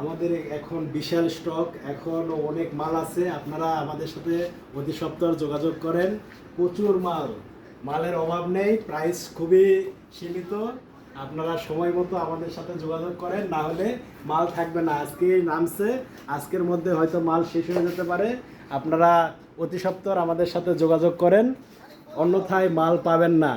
আমাদের এখন বিশাল স্টক, এখন অনেক মাল আছে। আপনারা আমাদের সাথে অতি সপ্তাহ যোগাযোগ করেন। প্রচুর মাল। মালের অভাব নেই প্রাইস খুবই সীমিত। আপনারা সময় মতো আমাদের সাথে যোগাযোগ করেন, না হলে মাল থাকবে না। আজকে নামছে, আজকের মধ্যে হয়তো মাল শেষ হয়ে যেতে পারে। আপনারা অতি সপ্তাহ আমাদের সাথে যোগাযোগ করেন, অন্যথায় মাল পাবেন না।